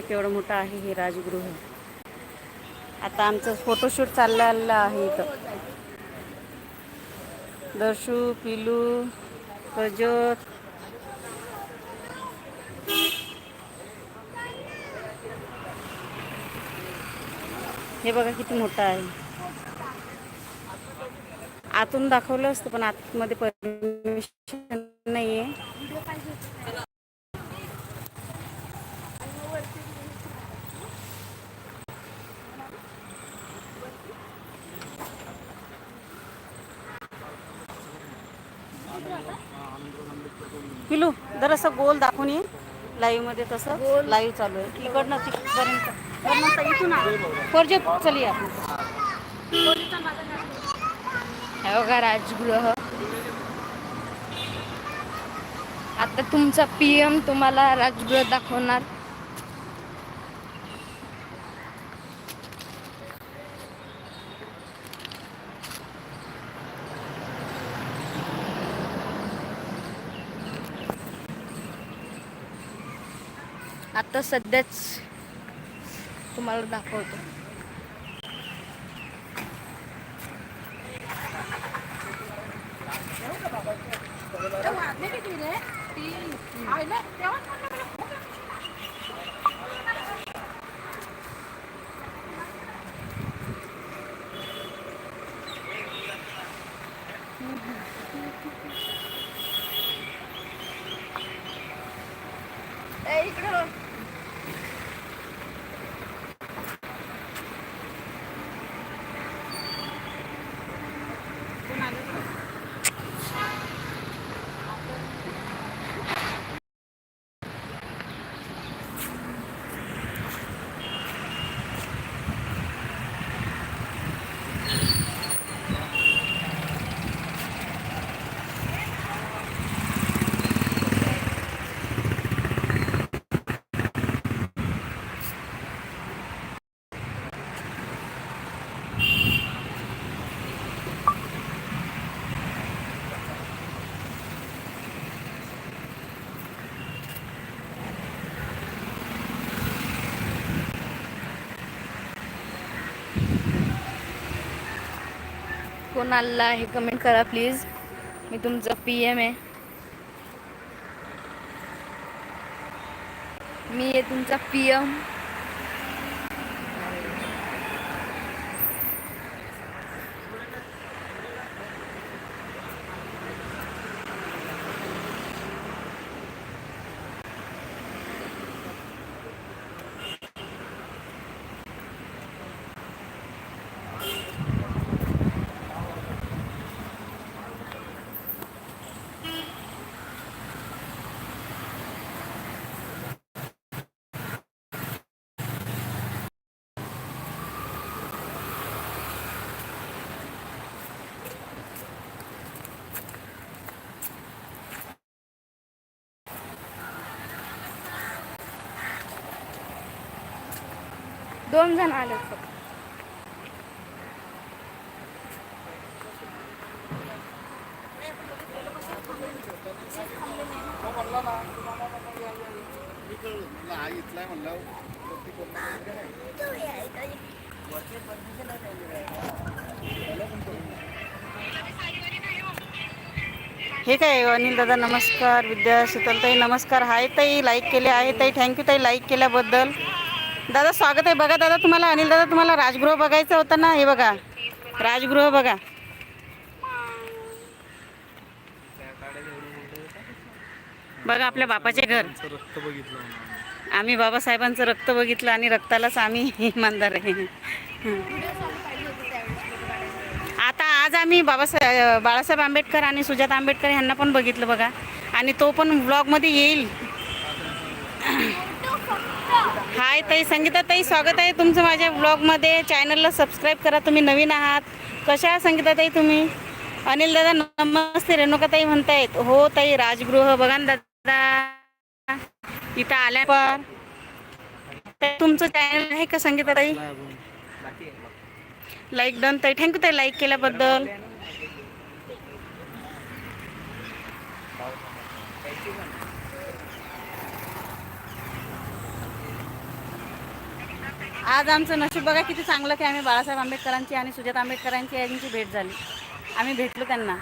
केवढं मोठं आहे हे राजगृह? आता आमचं फोटोशूट चाललेलं आहे इथं. दर्शू पिलू प्रज्योत. हे बघा किती मोठं आहे. आतून दाखवलं असतं पण आतमध्ये परमिशन नाही आहे पिलू जर असं गोल दाखवून ये. लाईव्हमध्ये तसं लाईव्ह चालू आहे. इकडनं तिकडपर्यंत इथून चल या बघा राजगृह. आता तुमचा पीएम तुम्हाला राजगृह दाखवणार. आता सध्याच तुम्हाला दाखवतो. कोण आला आहे कमेंट करा प्लीज मी तुमचा पी एम आहे. मी आहे तुमचा पी एम दोन जण आले फक्त. हे काय अनिल दादा नमस्कार. विद्या शीतलताई नमस्कार. हाय ताई लाईक केले आहे ताई. थँक्यू ताई लाईक केल्याबद्दल. दादा स्वागत आहे. बघा दादा तुम्हाला अनिल दादा तुम्हाला राजगृह बघायचं होतं ना? हे बघा. राजगृह बघा. बघा आपल्या बापाचे घर. आम्ही बाबासाहेबांचं रक्त बघितलं आणि रक्तालाच आम्ही इमानदार आहे. आता आज आम्ही बाबासाहेब बाळासाहेब आंबेडकर आणि सुजाता आंबेडकर यांना पण बघितलं बघा. आणि तो पण ब्लॉगमध्ये येईल. हाय ताई संगीता ताई स्वागत आहे तुमचं माझ्या ब्लॉगमध्ये चॅनलला सबस्क्राईब करा तुम्ही नवीन आहात. कशा आहात संगीता ताई तुम्ही? अनिल दादा नमस्ते. रेणुका ताई म्हणतायत. हो ताई राजगृह. बघा ना दादा इथं आल्या ताई, तुमचं चॅनल आहे का संगीता ताई? लाईक डन ताई थँक्यू ताई लाईक केल्याबद्दल. आज आमचं नशीब बघा किती चांगलं की आम्ही बाळासाहेब आंबेडकरांची आणि सुजात आंबेडकरांची यांची भेट झाली. आम्ही भेटलो त्यांना.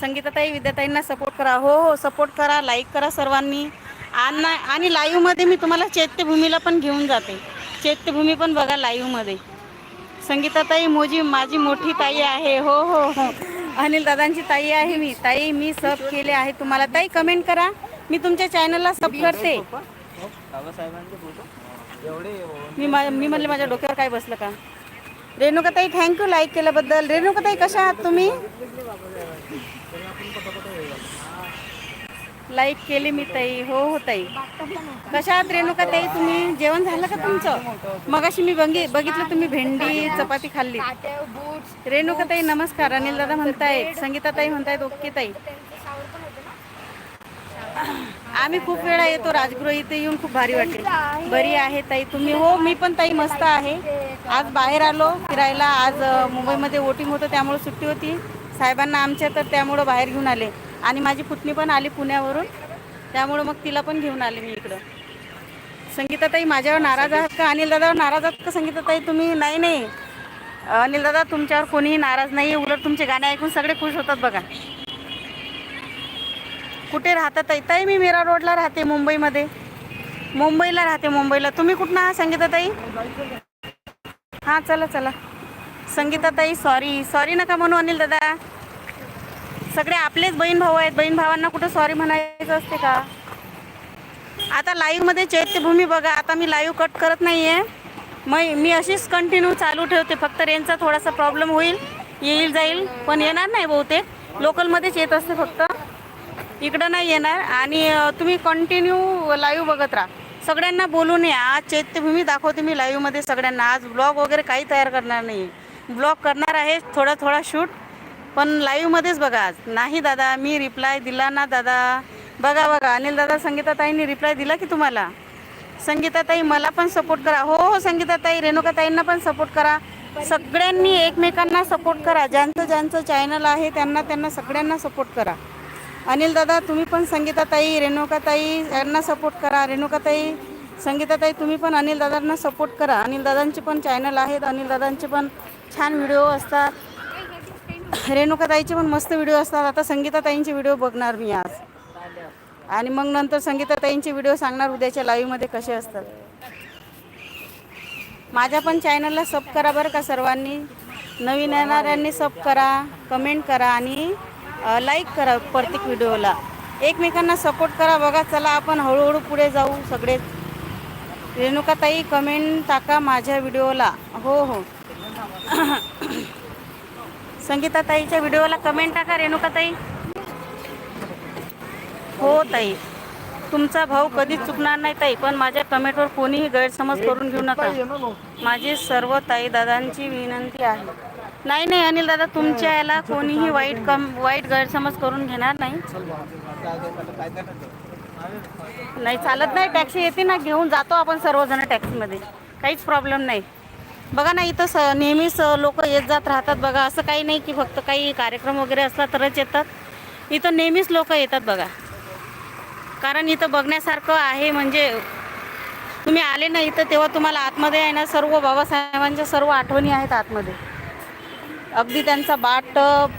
संगीताताई विद्याताईंना सपोर्ट करा. हो हो सपोर्ट करा लाईक करा सर्वांनी. आणि आणि लाईव्हमध्ये मी तुम्हाला चैत्यभूमीला पण घेऊन जाते. चैत्यभूमी पण बघा लाईव्हमध्ये संगीताताई मोजी माझी मोठी ताई आहे. हो हो हो. अनिल दादांची ताई आहे मी. ताई मी सब केले आहे तुम्हाला. ताई कमेंट करा. मी तुमच्या चॅनलला सब करते. बाबासाहेबांचे फोटो हो. मी मा मी म्हणले माझ्या डोक्यावर काय बसलं का? रेणुकाताई थँक्यू लाईक केल्याबद्दल. रेणुकाताई कशा आहात तुम्ही? लाईक केली मी ताई. हो हो ताई. कशा आहात रेणुकाताई तुम्ही? जेवण झालं का तुमचं? मगाशी मी बंगी बघितलं तुम्ही भेंडी चपाती खाल्ली. रेणुकाताई नमस्कार. अनिल दादा म्हणतायत संगीताताई म्हणतायत ओके ताई. आम्ही खूप वेळा येतो राजगृह इथे येऊन खूप भारी वाटते बरी आहे ताई तुम्ही हो मी पण ताई मस्त आहे. आज बाहेर आलो फिरायला आज मुंबईमध्ये वोटिंग होतं त्यामुळे सुट्टी होती. साहेबांना आमच्या तर त्यामुळं बाहेर घेऊन आले. आणि माझी पुतणी पण आली पुण्यावरून त्यामुळं मग तिला पण घेऊन आले मी इकडं. संगीताताई माझ्यावर नाराज आहात का? अनिल दादावर नाराज आहात का संगीताताई तुम्ही नाही नाही. अनिल दादा तुमच्यावर कोणीही नाराज नाही आहे उलट तुमचे गाणे ऐकून सगळे खुश होतात बघा. कुठे राहता ताई? ताई मी मीरा रोडला राहते मुंबईमध्ये. मुंबईला राहते मुंबईला. तुम्ही कुठं आहात संगीताताई हां चला चला. संगीताताई सॉरी सॉरी नका म्हणू अनिल दादा. सगळे आपलेच बहीण भाऊ आहेत. बहीण भावांना कुठं सॉरी म्हणायचं असते का? आता लाईव्हमध्ये चैत्यभूमी बघा. आता मी लाईव्ह कट करत नाही आहे मग मी अशीच कंटिन्यू चालू ठेवते. फक्त रेंजचा थोडासा प्रॉब्लेम होईल. येईल जाईल. पण येणार नाही बहुतेक. लोकलमध्येच येत असते फक्त. इकडं नाही येणार आणि तुम्ही कंटिन्यू लाईव्ह बघत राहा. सगळ्यांना बोलून या. आज चैत्यभूमी दाखवते मी लाईव्हमध्ये सगळ्यांना. आज ब्लॉग वगैरे काही तयार करणार नाही. ब्लॉग करणार आहे थोडा थोडा शूट पण लाईव्हमध्येच बघा आज. नाही दादा मी रिप्लाय दिला ना दादा. बघा बघा. अनिल दादा संगीताताईंनी रिप्लाय दिला की तुम्हाला? संगीताताई मला पण सपोर्ट करा. हो हो संगीताताई रेणुकाताईंना पण सपोर्ट करा. सगळ्यांनी एकमेकांना सपोर्ट करा. ज्यांचं ज्यांचं चॅनल आहे त्यांना त्यांना सगळ्यांना सपोर्ट करा. अनिल दादा तुम्ही पण संगीताताई रेणुकाताई यांना सपोर्ट करा. रेणुकाताई संगीताताई तुम्ही पण अनिल दादांना सपोर्ट करा. अनिल दादांचे पण चॅनल आहेत. अनिल दादांचे पण छान व्हिडिओ असतात. रेणुकाताईचे पण मस्त व्हिडिओ असतात. आता संगीताताईंचे व्हिडिओ बघणार मी आज. आणि मग नंतर संगीताताईंचे व्हिडिओ सांगणार उद्याच्या लाईव्हमध्ये कसे असतात. माझ्या पण चॅनलला सब करा बरं का सर्वांनी. नवीन येणाऱ्यांनी सब करा कमेंट करा आणि लाईक करा प्रत्येक व्हिडिओला. एकमेकांना सपोर्ट करा बघा चला आपण हळूहळू पुढे जाऊ सगळेच रेणुकाताई कमेंट टाका माझ्या व्हिडिओला. हो हो. संगीताताईच्या व्हिडिओला कमेंट टाका रेणुकाताई. हो ताई. तुमचा भाऊ कधीच चुकणार नाही ताई. पण माझ्या कमेंटवर कोणीही गैरसमज करून घेऊ नका. माझी सर्व ताई दादांची विनंती आहे. नाही नाही अनिल दादा तुमच्या याला कोणीही वाईट कम वाईट गैरसमज करून घेणार नाही. नाही चालत नाही टॅक्सी येते ना घेऊन जातो आपण सर्वजण टॅक्सीमध्ये. काहीच प्रॉब्लेम नाही. बघा ना इथं स नेहमीच लोक येत जात राहतात बघा. असं काही नाही की फक्त काही कार्यक्रम वगैरे असला तरच येतात. इथं नेहमीच लोक येतात बघा. कारण इथं बघण्यासारखं आहे म्हणजे तुम्ही आले ना इथं तेव्हा तुम्हाला आतमध्ये आहे ना सर्व बाबासाहेबांच्या सर्व आठवणी आहेत आतमध्ये. अगदी त्यांचा बाटप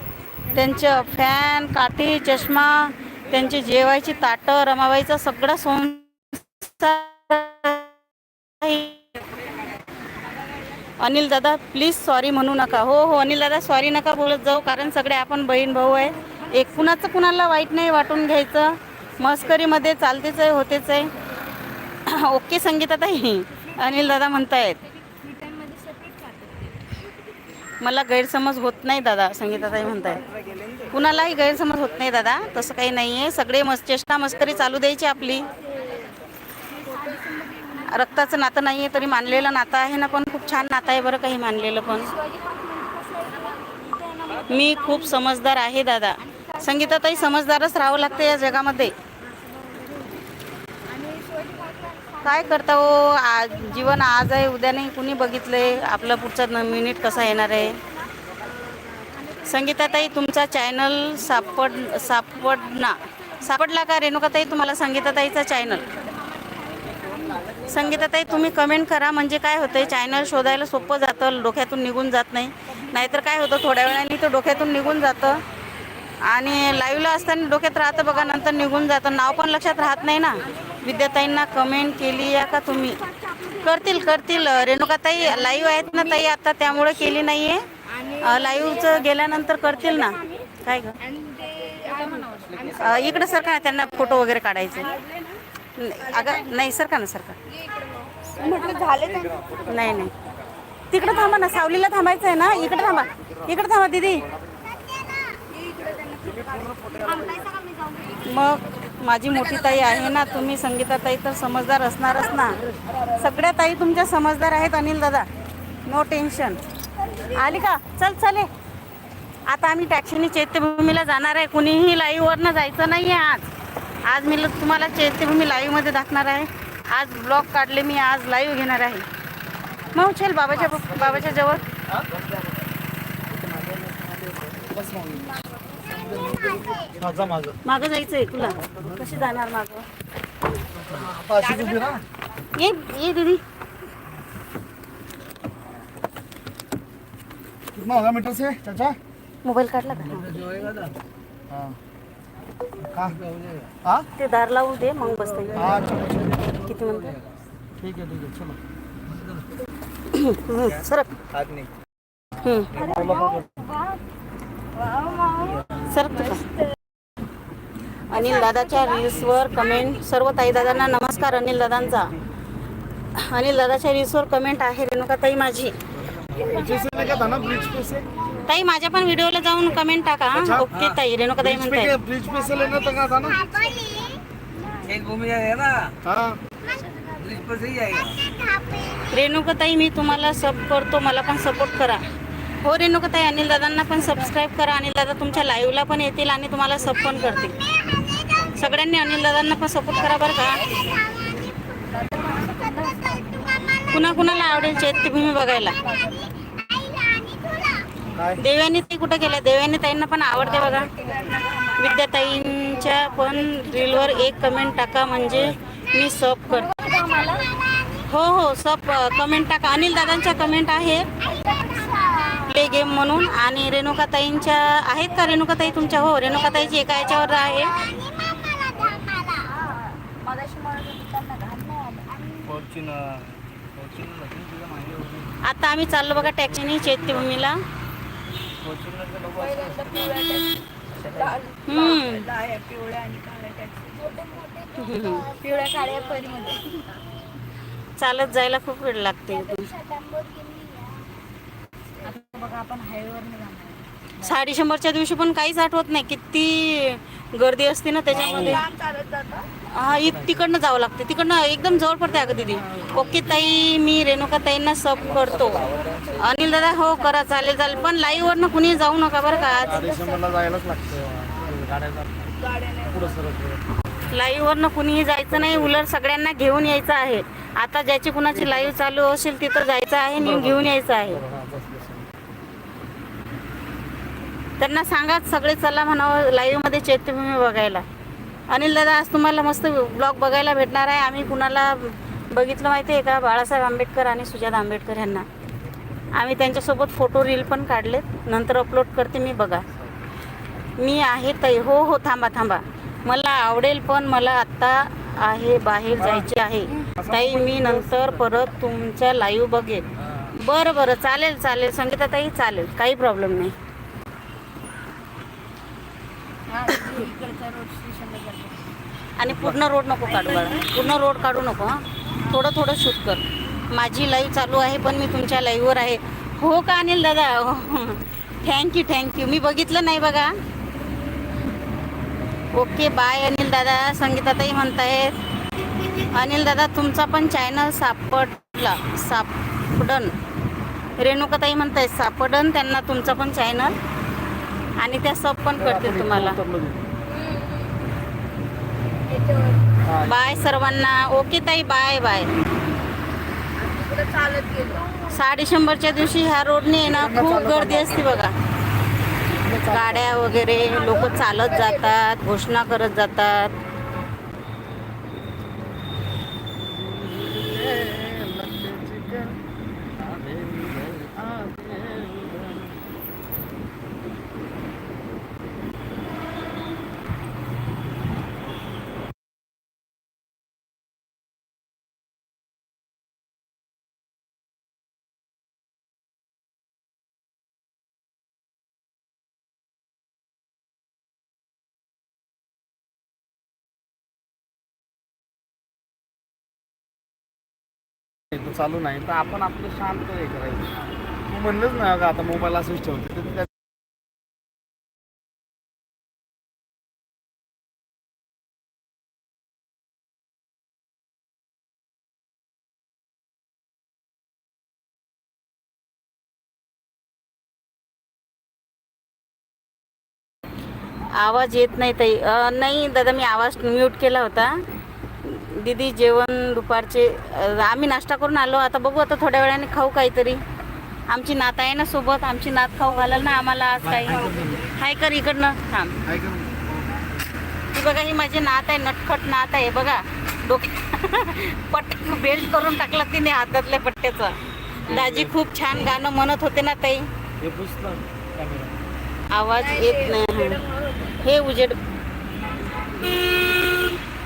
त्यांचं फॅन काठी चष्मा त्यांची जेवायची ताटं रमाबाईचा सगळा संसार अनिल दादा प्लीज सॉरी म्हणू नका. हो हो अनिल दादा सॉरी नका बोलत जाऊ कारण सगळे आपण बहीण भाऊ आहे. एक कुणाचं कुणाला वाईट नाही वाटून घ्यायचं. मस्करीमध्ये चालतेच आहे होतेच आहे. ओके संगीताताई अनिल दादा म्हणतायत. मला गैरसमज होत नाही दादा संगीताताई म्हणताय. कुणालाही गैरसमज होत नाही दादा तसं काही नाही आहे सगळे मस् चेष्टा मस्करी चालू द्यायची आपली. रक्ताचं नातं नाही आहे तरी मानलेलं नातं आहे ना पण खूप छान नातं आहे बरं काही मानलेलं पण. मी खूप समजदार आहे दादा. संगीताताई समजदारच राहावं लागतं या जगामध्ये. काय करता हो? आज जीवन आज आहे उद्या नाही. कुणी बघितलंय? आपलं पुढचं न मिनिट कसा येणार आहे? संगीताताई तुमचा चॅनल सापड सापडना. सापडला का रेणुकाताई? तुम्हाला संगीताताईचा चॅनल संगीताताई तुम्ही कमेंट करा. म्हणजे काय होतंय? चॅनल शोधायला सोपं जातं. डोक्यातून निघून जात नाही. नाहीतर काय होतं? थोड्या वेळाने तो डोक्यातून निघून जातं. आणि लाईव्हला असताना डोक्यात राहतं बघा नंतर निघून जातं. नाव पण लक्षात राहत नाही ना. विद्याताईंना कमेंट केली या का तुम्ही? करतील करतील. रेणुकाताई लाईव्ह आहेत ना ताई आता त्यामुळे केली नाही आहे लाईव्हचं गेल्यानंतर करतील ना? काय ग? इकडं सर का त्यांना फोटो वगैरे काढायचे. न- अगं नाही सर का ना सर का? नाही नाही. तिकडं थांबा ना सावलीला थांबायचं आहे ना? इकडे थांबा. इकडे थांबा दीदी. मग माझी मोठी ताई आहे ना तुम्ही संगीता ताई तर समजदार असणारच ना. सगळ्या ताई तुमच्या समजदार आहेत अनिल दादा. नो टेन्शन आली का? चल चले आता आम्ही टॅक्सीने चैत्यभूमीला जाणार आहे. कुणीही लाईव्हवरनं जायचं नाही आहे आज. आज मी तुम्हाला चैत्यभूमी लाईव्हमध्ये दाखणार आहे. आज ब्लॉग काढले मी आज लाईव्ह घेणार आहे. मग उचल बाबाच्या बाबाच्या जवळ. माझा माझं मागं जायचं आहे तुला. कशी जाणार मागं? अशीच उभी ना ये ये दीदी. कितना होगा मीटर से चाचा? मोबाईल काढला का? हाँ. ते दार लावू दे मग बसता. येईल हाँ चलो चलो किती म्हणते? ठीक है ठीक है चलो. सरक. हम्म. तुला अनिल दादाच्या रील्सवर कमेंट सर्व ताई दादांना नमस्कार अनिल दादांचा. अनिल दादाच्या रील्सवर कमेंट आहे रेणुका ताई माझी. जैसे लगा था ना ब्रिज पे से ताई माझ्या पण व्हिडिओला जाऊन कमेंट टाका हा. ओके ताई रेणुका ताई म्हणताय हाँ ही। जाएगा रेणुकाताई मी तुम्हाला सब करतो मला पण सपोर्ट करा. हो रेणुकाताई अनिल दादांना पण सबस्क्राईब करा. अनिल दादा तुमच्या लाईव्हला पण येतील आणि तुम्हाला सब पण करतील. सगळ्यांनी अनिल दादांना पण सपोर्ट करा बरं का. कुणा कुणाला आवडेल चैत्यभूमी बघायला? देव्यानी ताई कुठं गेल्या देव्यानी ताईंना पण आवडते बघा. विद्याताईंच्या पण रीलवर एक कमेंट टाका म्हणजे मी सब करते. हो हो सब कमेंट टाका. अनिल दादांच्या कमेंट आहे. प्ले गेम म्हणून. आणि रेणुकाताईंच्या आहेत का? रेणुकाताई तुमच्या? हो रेणुकाताईची एका याच्यावर आहे. आता आम्ही चाललो बघा टॅक्सीनी चैत्यभूमीला चालत जायला खूप वेळ लागते. बघा आपण हायवेवर जाणार साडी शंभरच्या दिवशी पण काहीच आठवत नाही. किती गर्दी असते ना त्याच्यामध्ये. चालत जाता? हा तिकडनं जावं लागते. तिकडनं एकदम जवळ पडते अगं दीदी. ओके ताई मी रेणुका ताईंना सब करतो. अनिल दादा हो करा. चालेल चालेल. पण लाईव्हवरनं कुणी जाऊ नका बरं का. आज लाईव्हवरनं कुणीही जायचं नाही. उलट सगळ्यांना घेऊन यायचं आहे. आता ज्याची कुणाची लाईव्ह चालू असेल तिथं जायचं आहे आणि घेऊन यायचं आहे. त्यांना सांगा सगळे चला म्हणावं लाईव्हमध्ये चैत्यभूमी बघायला. अनिल दादा आज तुम्हाला मस्त ब्लॉग बघायला भेटणार आहे. आम्ही कुणाला बघितलं माहिती आहे का? बाळासाहेब आंबेडकर आणि सुजात आंबेडकर यांना. आम्ही त्यांच्यासोबत फोटो रील पण काढलेत. नंतर अपलोड करते मी बघा. मी आहे ताई हो हो थांबा थांबा. मला आवडेल पण मला आत्ता आहे बाहेर जायचे आहे. ताई मी नंतर परत तुमच्या लाईव्ह बघेल बरं बरं. चालेल चालेल. संगीता ताई चालेल. काही प्रॉब्लेम नाही. आणि पूर्ण रोड नको काढू बाळा. पूर्ण रोड काढू नको हां. थोडं थोडं शूट कर. माझी लाईव्ह चालू आहे पण मी तुमच्या लाईव्हवर आहे. हो का अनिल दादा? थँक्यू थँक्यू मी बघितलं नाही बघा. ओके बाय अनिल दादा. संगीताताई म्हणतायत. अनिल दादा तुमचा पण चॅनल सापडला. सापडन. रेणुकाताई म्हणताय सापडन. त्यांना तुमचा पण चॅनल आणि त्या सब पण करतील तुम्हाला. बाय सर्वांना. ओके ताई बाय बाय. साडे शंभरच्या दिवशी ह्या रोडने आहे ना खूप गर्दी असते बघा. गाड्या वगैरे लोक चालत जातात घोषणा करत जातात नाही तो चालू नाही तर आपण आपलं शांत हे करायचं. तू म्हणलंच ना का आता मोबाईल असंच ठेवते तर त्या- आवाज येत नाही ताई. नाही दादा मी आवाज म्यूट केला होता. दीदी जेवण दुपारचे आम्ही नाश्ता करून आलो. आता बघू आता थोड्या वेळाने खाऊ काहीतरी. आमची नात आहे ना सोबत आमची नात खाऊ घालाल ना आम्हाला आज काही. हाय कर इकडनं. थांब? ही बघा ही माझी नात आहे नटखट नात आहे बघा. डोक्या पट्ट बेल्ट करून टाकला तिने हातातल्या पट्ट्याचा. दाजी खूप छान गाणं म्हणत होते ना ताई. हे आवाज येत नाही. हे उजेड.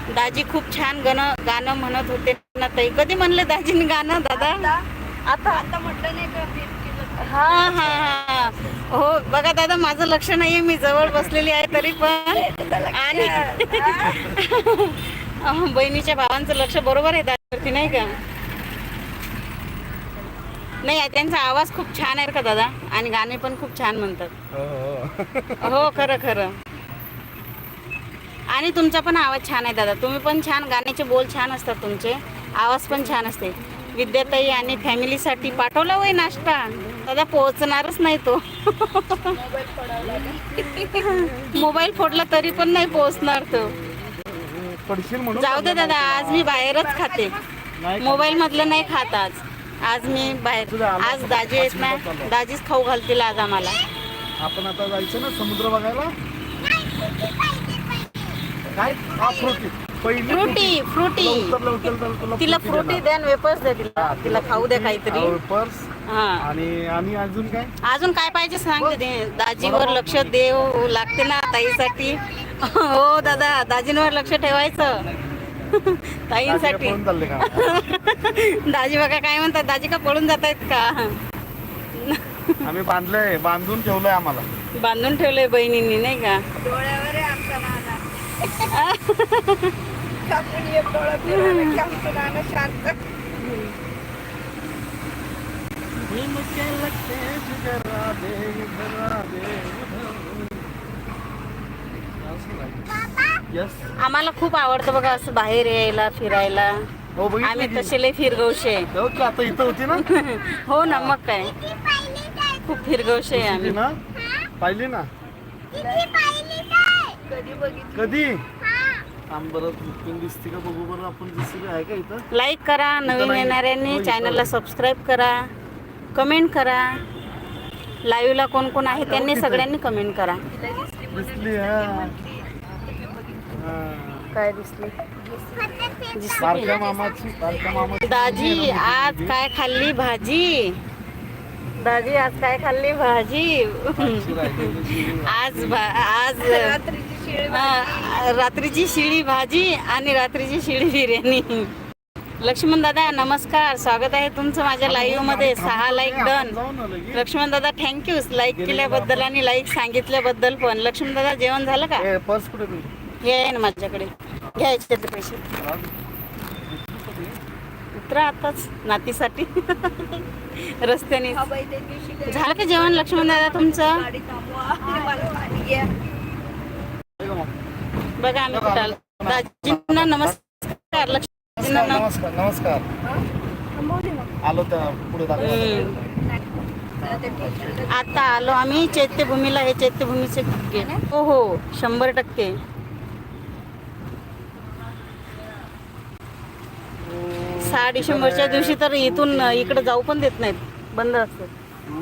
दाजी खूप छान गाणं गाणं म्हणत होते ना ताई. कधी म्हणले दाजीने गाणं दादा? आता आता म्हटलं नाही का हा हा हा. हो बघा दादा माझं लक्ष नाहीये मी जवळ बसलेली आहे तरी पण. आणि बहिणीच्या भावांचं लक्ष बरोबर आहे दादावरती नाही का? नाही त्यांचा आवाज खूप छान आहे का दादा? आणि गाणे पण खूप छान म्हणतात. हो हो. हो खरं खरं. आणि तुमचा पण आवाज छान आहे दादा. तुम्ही पण छान गाण्याचे बोल छान असतात तुमचे. आवाज पण छान असते. विद्याताई आणि फॅमिलीसाठी पाठवला होय नाश्ता? दादा पोहोचणारच नाही तो. मोबाईल फोडला तरी पण नाही पोहोचणार तो. पडशील म्हणून जाऊ दे दादा आज मी बाहेरच खाते. नाही? मोबाईल मधलं नाही खात आज. आज मी बाहेर आज दाजी आहेत ना दाजीच खाऊ घालतील आज आम्हाला. आपण आता जायचं ना समुद्र बघायला? काय? हा फ्रुटी. पहिली फ्रुटी फ्रुटी. तुला फ्रुटी द्या वेपर्स द्या तिला. तिला खाऊ द्या काहीतरी. देणार. पर्स हा. आणि आणि अजून काय? अजून काय पाहिजे सांगते ते दाजीवर लक्ष देव लागते ना ताईसाठी. हो दादा दाजींवर लक्ष ठेवायचं. ताईंसाठी. पळून चालले का? दाजी बघा काय म्हणतात. दाजी का पळून जात आहेत का? आम्ही बांधलंय बांधून ठेवलंय आम्हाला. बांधून ठेवलंय बहिणींनी नाही का? डोळ्यावर आहे आमचा कापून एक डोळा फिरवला की आमचं नाना शांत यस आम्हाला खूप आवडतं बघा असं बाहेर यायला फिरायला. हो आम्ही बघितलं तसे लय फिरगवशे. आहे. हो की आता इथं होती ना? हो ना मग काय? खूप फिरगवशे आहे आम्ही ना? पाहिली ना? कधी बघितलं? कधी? थांब बरं तुम्ही दिसते का बघू बरं आपण दिसते आहे का इथं? लाईक करा नवीन नाही. येणाऱ्यांनी हो, चॅनलला इथं. सबस्क्राईब करा. कमेंट करा. लाईव्हला कोण कोण आहे त्यांनी तिथं. सगळ्यांनी कमेंट करा. दिसली हा. हा. काय दिसली? बारक्या मामाची बारक्या मामाची. दाजी आज काय खाल्ली भाजी? दाजी आज काय खाल्ली भाजी? आज भा आज रात्रीची हा, रात्रीची शिळी भाजी आणि रात्रीची शिळी बिर्याणी. लक्ष्मण दादा नमस्कार. स्वागत आहे तुमचं माझ्या लाईव्हमध्ये. सहा लाईक डन लक्ष्मण दादा थँक्यू लाईक केल्याबद्दल आणि लाईक सांगितल्याबद्दल पण. लक्ष्मण दादा जेवण झालं का? पर्स कुठे तुझी? हे आहे ना माझ्याकडे. घ्यायचे ते पैसे. उतरा आताच नातीसाठी. रस्त्याने. झालं का जेवण लक्ष्मण दादा तुमचं? गाडी थांबवा मला पाणी घ्या हे का मग? बघा आम्ही कुठं आलो. दाजींना नमस्कार लक्ष्मण नमस्कार नमस्कार आलो त्या पुढे दाखव आता आलो आम्ही चैत्यभूमीला. हे चैत्यभूमीचे गेट हो हो. शंभर टक्के. सहा डिसेंबरच्या दिवशी तर इथून इकडे जाऊ पण देत नाहीत. बंद असते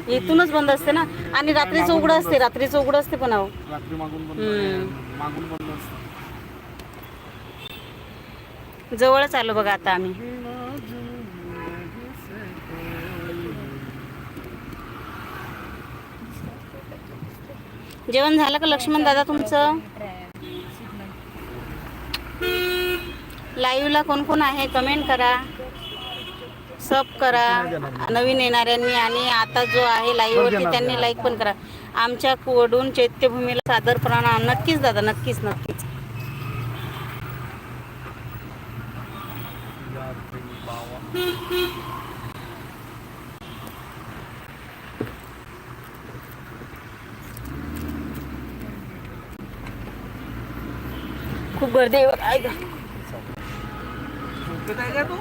इथूनच बंद असते ना? आणि रात्रीचं उघडं असते रात्रीचं उघडं असते पण अहो. रात्री मागून बंद हम्म. मागून बंद असतं. जवळच आलो बघा आता आम्ही. जेवण झालं का लक्ष्मण दादा तुमचं? लाईव्हला कोण कोण आहे? कमेंट करा. सब करा. नवीन येणाऱ्यांनी आणि आता जो आहे लाईव्हवरती त्यांनी लाईक पण करा. आमच्या कडून चैत्यभूमीला सादर प्रणाम. नक्कीच दादा नक्कीच नक्कीच. खूप गर्दी आहे का तू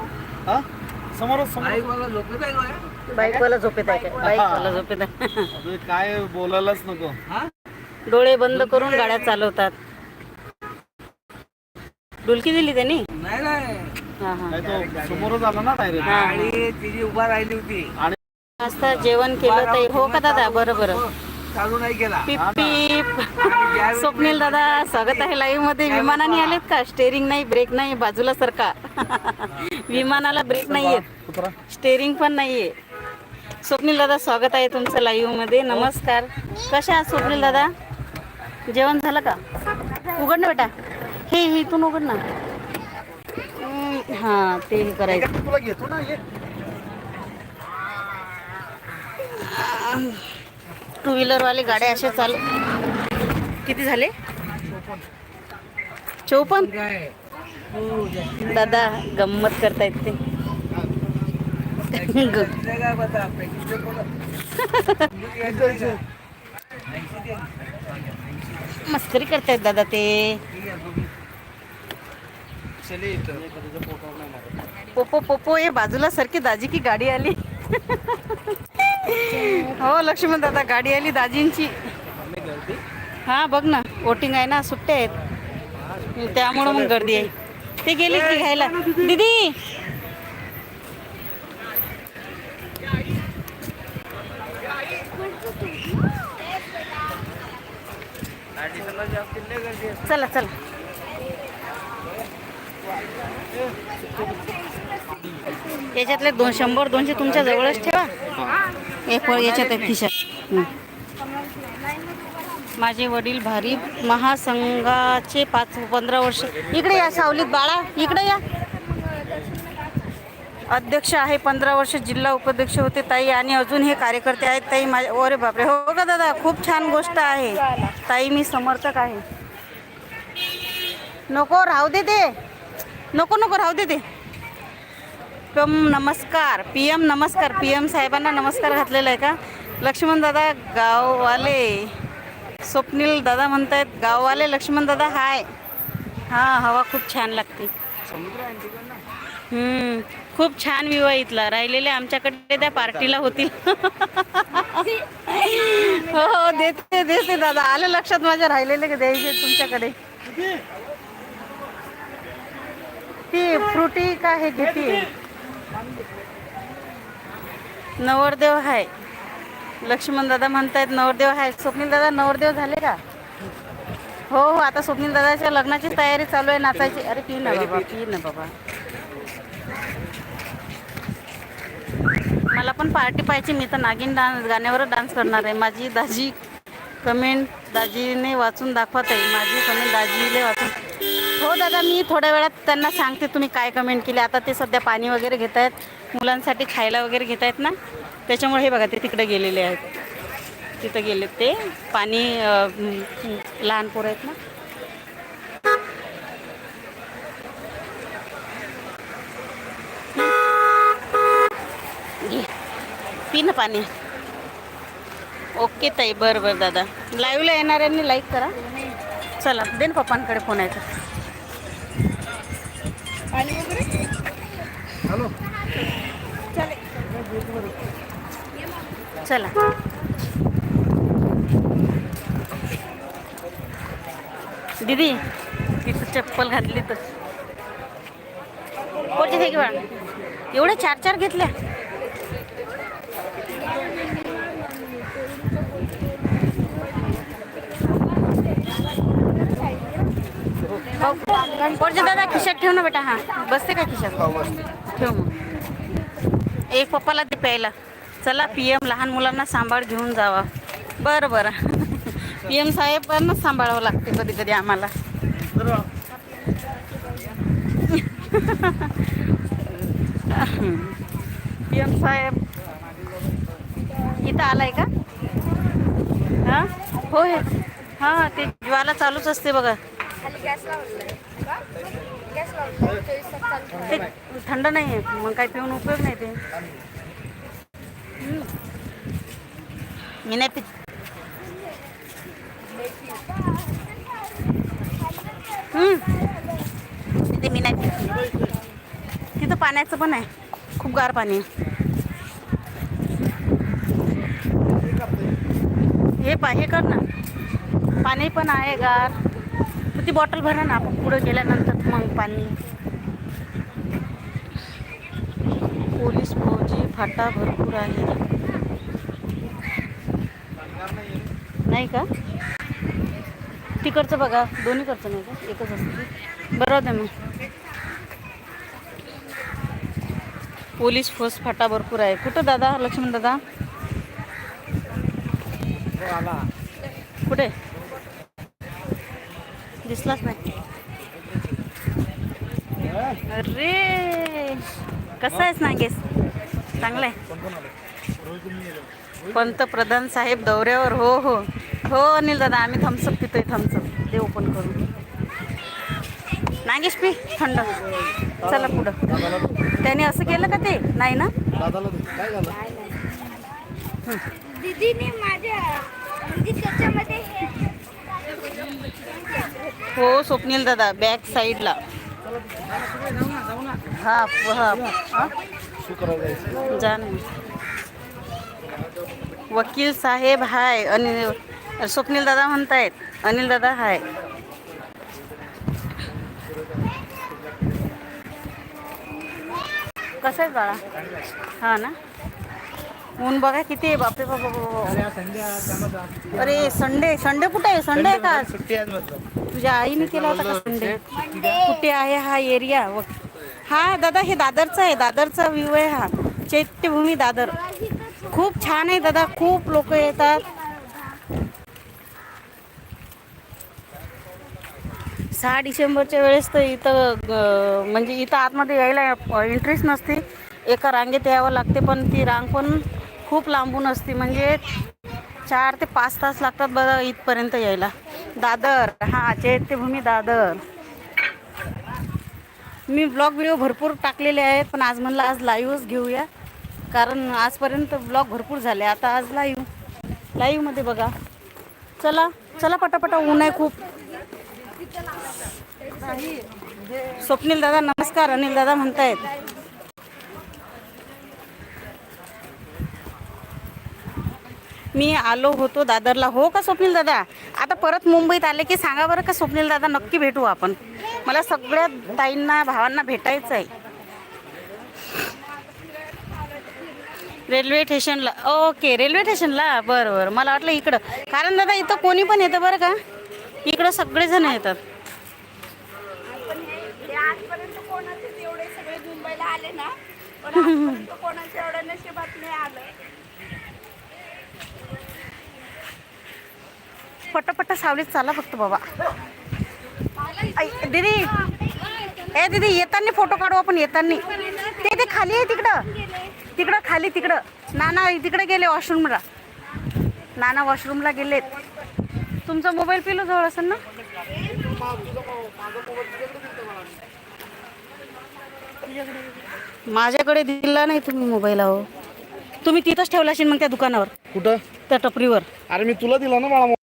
समोरच समोर बाईक वाला झोपेत आहे का बाईकवाला झोपेत आहे काय बाईकवाला झोपेत आहे. अबे, काय बोलायलाच नको. हा? डोळे बंद करून गाड्या चालवतात. डुलकी दिली त्यांनी? नाही नाही. हा हा. काय तो समोरच आला ना डायरेक्ट गाडी तिची उभा राहिली होती. आणि मस्त जेवण केलं ताई हो का दादा? बरं बरं. चालू नाही केला. पिप पिप. स्वप्नील दादा स्वागत आहे लाईव्हमध्ये. विमानाने आलेत का? स्टेरिंग नाही ब्रेक नाही बाजूला सरका. विमानाला ब्रेक नाहीये. स्टेरिंग पण नाहीये. स्वप्नील दादा स्वागत आहे तुमचं लाईव्हमध्ये. नमस्कार. कशा आहात स्वप्नील दादा? जेवण झालं का? उघड ना बेटा. हे हे इथून उघड ना. हा ते हे करायचं. टू व्हीलर वाले गाड्या अशा चालू. किती झाले? चौपन्न दादा गंमत करतायत ते. मस्करी करतायत दादा ते. पोपो पोपो ये बाजूला सारखी दाजी की गाडी आली. हो लक्ष्मण दादा गाडी आली दाजींची. हा बघ ना वोटिंग आहे ना सुट्ट्या आहेत. त्यामुळं मग गर्दी आहे. ते गेले की घ्यायला? दीदी! चला चला. याच्यातले दोन शंभर दोनशे तुमच्या जवळच ठेवा. हे. पण याच्यात हं. माझे वडील भारी महासंघाचे पाच पंधरा वर्ष. इकडे या सावलीत बाळा. इकडे या. अध्यक्ष आहे पंधरा वर्ष जिल्हा उपाध्यक्ष होते ताई आणि अजून हे कार्यकर्ते आहेत. ताई माझ्या अरे बापरे. हो का दादा? खूप छान गोष्ट आहे. ताई मी समर्थक आहे. नको राहू दे ते. नको नको राहू दे ते. कम नमस्कार. पी एम नमस्कार. पी एम साहेबांना नमस्कार घातलेला आहे का? लक्ष्मण दादा गाववाले. स्वप्नील दादा म्हणतायत गाववाले लक्ष्मण दादा हाय. हां हवा खूप छान लागते. हम्म, खूप छान व्ह्यू आहे इथला. राहिलेले आमच्याकडे त्या पार्टीला होतील. हो हो देते देते दादा. आलं लक्षात माझ्या राहिलेले का द्यायचे तुमच्याकडे? ती फ्रुटी का हे घेते नवरदेव आहे लक्ष्मण दादा म्हणतायत नवरदेव आहे स्वप्नील दादा नवरदेव झाले का? हो हो आता स्वप्नील दादाच्या लग्नाची तयारी चालू आहे नाचायची. अरे पी ना बाबा पी ना बाबा. मला पण पार्टी पाहिजे मी तर नागिन डान्स गाण्यावर डान्स करणार आहे. माझी दाजी कमेंट दाजीने वाचून दाखवत आहे. माझी कमेंट दाजीने वाचून. हो दादा मी थोड्या वेळात त्यांना सांगते तुम्ही काय कमेंट केली. आता ते सध्या पाणी वगैरे घेत आहेत मुलांसाठी खायला वगैरे घेत आहेत ना? त्याच्यामुळे हे बघा ते तिकडे गेलेले आहेत. तिथं गेले ते. पाणी लहान पोरं आहेत ना? पी ना पाणी. ओके ताई बरं बरं दादा. लाईव्हला येणाऱ्यांनी लाईक करा. चला दे ना पप्पांकडे फोन आहे तर हॅलो चला. दीदी तिथं चप्पल घातली तर. कोणते ते किंवा? एवढे चार चार घेतल्या. पोरचे दादा खिशात ठेव ना बेटा हां. बसते का खिशात? ठेव मग. एक पप्पाला ते प्यायला. चला पी एम लहान मुलांना सांभाळ घेऊन जावा. बरं बरं. पी एम साहेबांनाच सांभाळावं लागते कधी कधी आम्हाला. पी एम साहेब. इथं आलाय का? हां? होय. हां ते ज्वाला चालूच असते बघा. खाली गॅस लावलाय ते थंड नाही आहे. मग काही पिऊन उपयोग नाही ते. मी नाही पित. तिथे मी नाही पित. तिथं पाण्याचं पण आहे. खूप गार पाणी आहे. हे पा हे कर ना. पाणी पण आहे गार. मग ती बॉटल भरा ना आपण पुढं गेल्यानंतर मग पाणी. पोलीस फौजी फाटा भरपूर आहे. नाही का? तिकडचं बघा दोन्हीकडचं नाही का? एकच असतं बरं दे मग. पोलीस फोर्स फाटा भरपूर आहे. कुठं दादा? लक्ष्मण दादा? आला कुठे? दिसलाच नाही. अरे कसा आहेस नागेश? चांगला आहे. पंतप्रधान साहेब दौऱ्यावर हो हो. हो अनिल दादा आम्ही थम्सअप पितोय थम्सअप ते ओपन करून. नागेश पी थंड. चला पुढं. त्याने असं केलं का ते? नाही ना? दीदीने माझ्या हो स्वप्नील दादा बॅक साईडला हा. हा? जा ना. वकील साहेब हाय. अनिल स्वप्नील दादा म्हणतायत. अनिल दादा हाय. कसं आहे बाळा? हा ना? ऊन बघा किती आहे बापरे बाबा बाबा. अरे संडे संडे कुठे आहे? संडे आहे का तुझ्या आईने केला होता का संडे? कुठे आहे हा एरिया? हा दादा हे दादरचा आहे. दादरचा व्ह्यू आहे हा. चैत्यभूमी दादर. खूप छान आहे दादा. खूप लोक येतात. सहा डिसेंबरच्या वेळेस तर इथं म्हणजे इथं आतमध्ये यायला एंट्रीच नसते. एका रांगेत यावं लागते पण ती रांग पण खूप लांबून असते म्हणजे चार ते पाच तास लागतात बघा इथपर्यंत यायला. दादर हा चैत्यभूमी दादर. मी ब्लॉग व्हिडिओ भरपूर टाकलेले आहेत पण आज म्हणलं आज लाईव्हच घेऊया. कारण आजपर्यंत ब्लॉग भरपूर झाले आता आज लाईव्ह लाईव्हमध्ये बघा. चला चला पटापटा ऊन आहे खूप. स्वप्नील दादा नमस्कार. अनिल दादा म्हणतायत. मी आलो होतो दादरला. हो का स्वप्नील दादा? आता परत मुंबईत आले की सांगा बरं का स्वप्नील दादा नक्की भेटू आपण. मला सगळ्या ताईंना भावांना भेटायचं आहे रेल्वे स्टेशनला. ओके रेल्वे स्टेशनला? बरं बरं. मला वाटलं इकडं. कारण दादा इथं कोणी पण येतं बरं का? इकडं सगळेजण येतात. आले ना पण कोणाच्या एवढ्या नशिबात नाही आलं पटापट सावलीत चाला फक्त बाबा. दीदी. ए दीदी येताना फोटो काढू आपण येताना. ते ते खाली आहे तिकडं. तिकडं खाली तिकडं. नाना तिकडे गेले वॉशरूमला. नाना वॉशरूमला गेलेत. तुमचा मोबाईल पिलो जवळ असेल ना? माझ्याकडे दिला नाही तुम्ही मोबाईल अहो. तुम्ही तिथंच ठेवला असेल मग त्या दुकानावर. कुठं? त्या टपरीवर. अरे मी तुला दिला ना मला